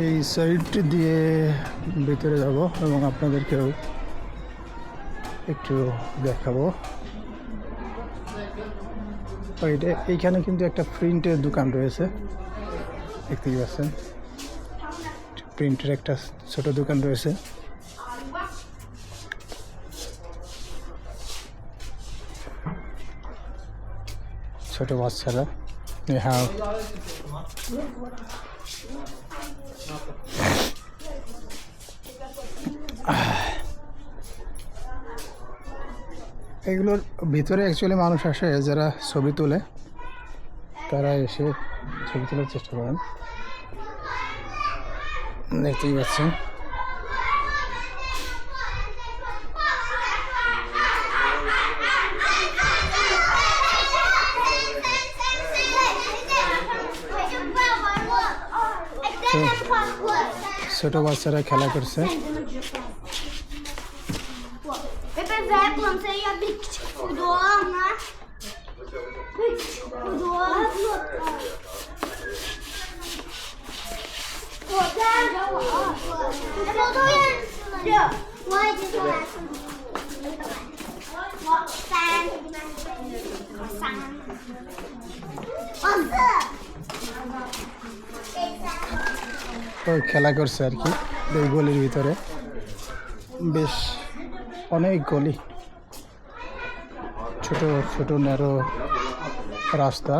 এই সাইড দিয়ে ভিতরে যাব এবং আপনাদেরকেও একটু দেখাবো। এটা এইখানে কিন্তু একটা প্রিন্টের দোকান রয়েছে। দেখতেই পাচ্ছেন। প্রিন্টের একটা ছোট দোকান রয়েছে। ছোট বাচ্চারা। হ্যাঁ। এগুলোর ভিতরে অ্যাকচুয়ালি মানুষ আসে যারা ছবি তোলে, তারা এসে ছবি তোলার চেষ্টা করেন। দেখতেই পাচ্ছেন। ছোট বাচ্চারা খেলা করছে ไป খেলা করছে আর কি, দুই গলির ভিতরে। বেশ, অনেক গলি। ছোট ছোট ন্যারো রাস্তা।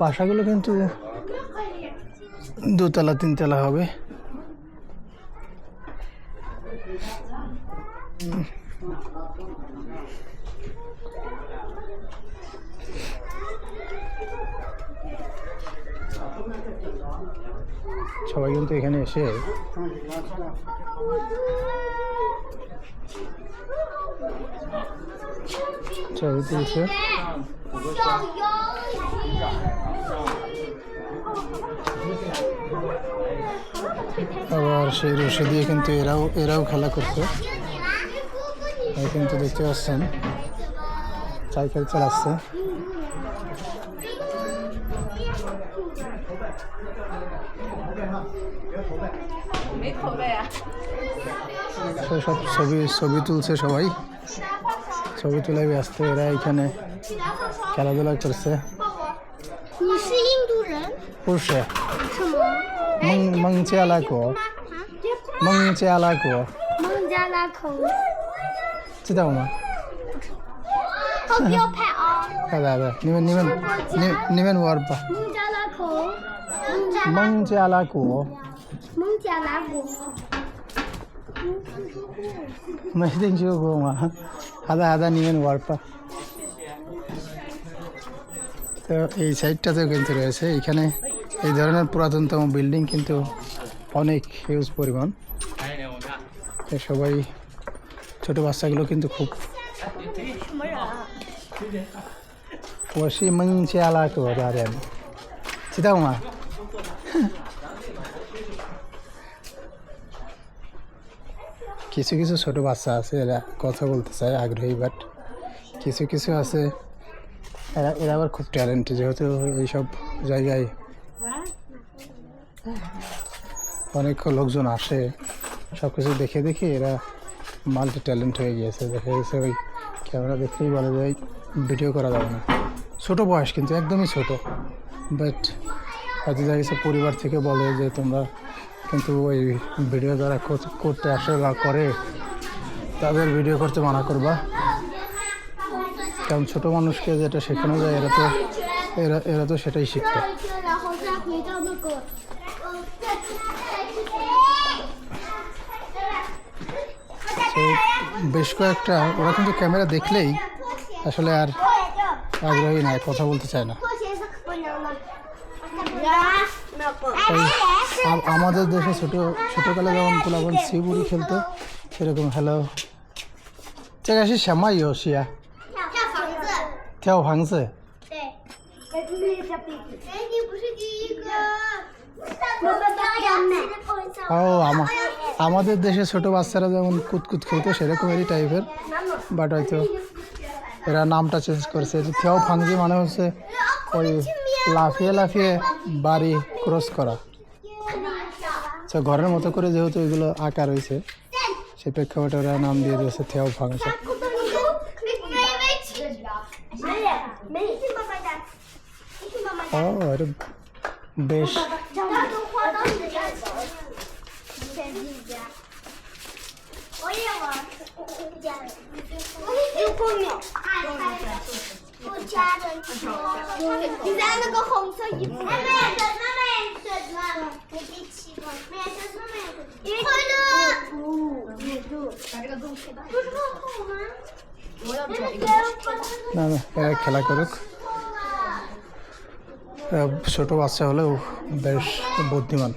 বাসাগুলো কিন্তু দুতলা, তিনতলা হবে। সবাই কিন্তু এখানে এসে আবার সেই রশি দিয়ে কিন্তু এরাও এরাও খেলা করছে। কিন্তু দেখতে পাচ্ছেন, সাইকেল চালাচ্ছে। তো সব ছবি ছবি তুলছে সবাই ছবি তুলে ব্যস্ত এরা এখানে খেলাধুলা করছে 你是印度人？ পুরুষে 什么？ মং মং চেয়ালা কো 啊？ মং চেয়ালা কো 孟加拉口。 知道吗？哦，不要拍啊！好的好的，你们你们你你们玩吧。 孟加拉口。孟加拉。孟加拉国孟加拉国。没听说过吗？好的好的，你们玩吧。তো এই সাইডটাতেও কিন্তু রয়েছে এখানে এই ধরনের পুরাতনতম বিল্ডিং কিন্তু অনেক হিউজ পরিমাণ তো সবাই ছোট বাচ্চাগুলো কিন্তু খুব 什么人啊？ সীতাকুমার কিছু কিছু ছোট বাচ্চা আছে, এরা কথা বলতে চায়, আগ্রহী বাট কিছু কিছু আছে, এরা এরা আবার খুব ট্যালেন্ট যেহেতু এইসব জায়গায় অনেক লোকজন আসে সব কিছু দেখে দেখে এরা মাল্টি ট্যালেন্ট হয়ে গিয়েছে, দেখে গেছে ওই ক্যামেরা দেখেই বলা যায় ভিডিও করা যাবে না। ছোটো বয়স কিন্তু, একদমই ছোটো। বাট হয়তো যা পরিবার থেকে বলে যে তোমরা কিন্তু ওই ভিডিও যারা করতে আসে বা করে, তাদের ভিডিও করতে মানা করবা। কারণ ছোটো মানুষকে যেটা শেখানো যায়, এরা তো এরা এরা তো সেটাই শিখবে বেশ কয়েকটা ওরা কিন্তু ক্যামেরা দেখলেই আসলে আর আগ্রহী নয়, কথা বলতে চায় না। আমাদের দেশে ছোটো, ছোটোকালে যেমন পোলাপন শিবুড়ি খেলতো, সেরকম হ্যালো ঠিক আছে শ্যামাই হসিয়া কেউ ভাঙছে? ও, আমা, আমাদের দেশে ছোট বাচ্চারা যেমন কুতকুত খেলতো, সেরকমেরই টাইপের বাট হয়তো এরা নামটা চেঞ্জ করেছে। থেও ফাংজি মানে হচ্ছে ওই লাফিয়ে লাফিয়ে বাড়ি ক্রস করা। সে ঘরের মতো করে যেহেতু এগুলো আঁকা রয়েছে, সে প্রেক্ষাপটে ওরা নাম দিয়ে দিয়েছে থেও ফাংশন। ও বেশ। ben না না খেলা করুক ছোট বাচ্চা হলেও বেশ বুদ্ধিমান